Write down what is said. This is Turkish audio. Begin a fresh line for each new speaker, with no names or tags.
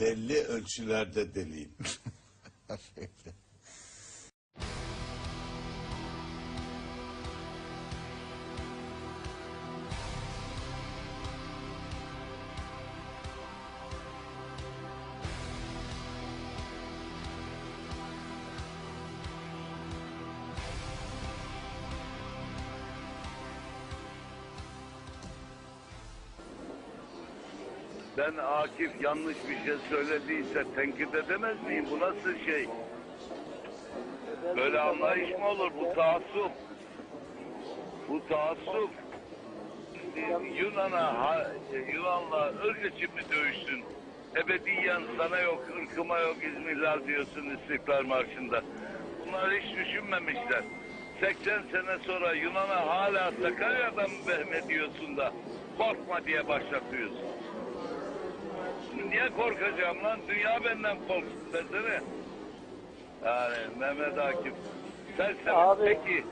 belli ölçülerde deliyim.
Ben Akif yanlış bir şey söylediyse tenkit edemez miyim? Bu nasıl şey? Böyle anlayış mı olur? Bu taassup. Bu taassup. Yunan'a, Yunan'la ırk için mi dövüştün? Ebediyen sana yok, ırkıma yok İzmirler diyorsun İstiklal Marşı'nda. Bunlar hiç düşünmemişler. 80 sene sonra Yunan'a hala Sakarya'dan vehmediyorsun da korkma diye başlatıyorsun. Korkacağım lan? Dünya benden korksun desene. Yani Mehmet Akif. Sen sen
Abi-
peki